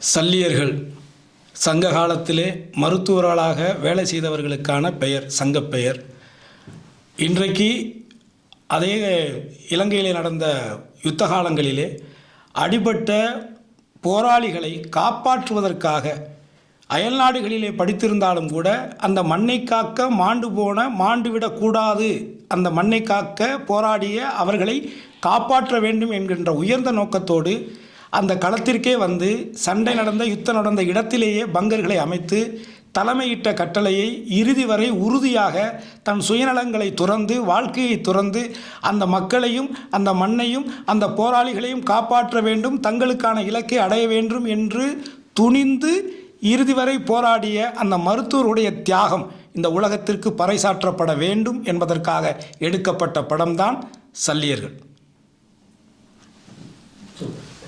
சல்லியர்கள். சங்க காலத்திலே மருத்துவர்களாக வேலை செய்தவர்களுக்கான பெயர் சங்கப் பெயர். இன்றைக்கு அதே இலங்கையிலே நடந்த யுத்த காலங்களிலே அடிபட்ட போராளிகளை காப்பாற்றுவதற்காக அயல்நாடுகளிலே படித்திருந்தாலும் கூட அந்த மண்ணை காக்க மாண்டு போன மாண்டு விடக்கூடாது அந்த மண்ணை காக்க போராடிய அவர்களை காப்பாற்ற வேண்டும் என்கின்ற உயர்ந்த நோக்கத்தோடு அந்த களத்திற்கே வந்து சண்டை நடந்த யுத்தம் நடந்த இடத்திலேயே பங்கர்களை அமைத்து தலைமையிட்ட கட்டளையை இறுதி வரை உறுதியாக தன் சுயநலங்களை துறந்து வாழ்க்கையை துறந்து அந்த மக்களையும் அந்த மண்ணையும் அந்த போராளிகளையும் காப்பாற்ற வேண்டும் தங்களுக்கான இலக்கை அடைய வேண்டும் என்று துணிந்து இறுதி வரை போராடிய அந்த மருத்துவருடைய தியாகம் இந்த உலகத்திற்கு பறைசாற்றப்பட வேண்டும் என்பதற்காக எடுக்கப்பட்ட படம்தான் சல்லியர்கள்.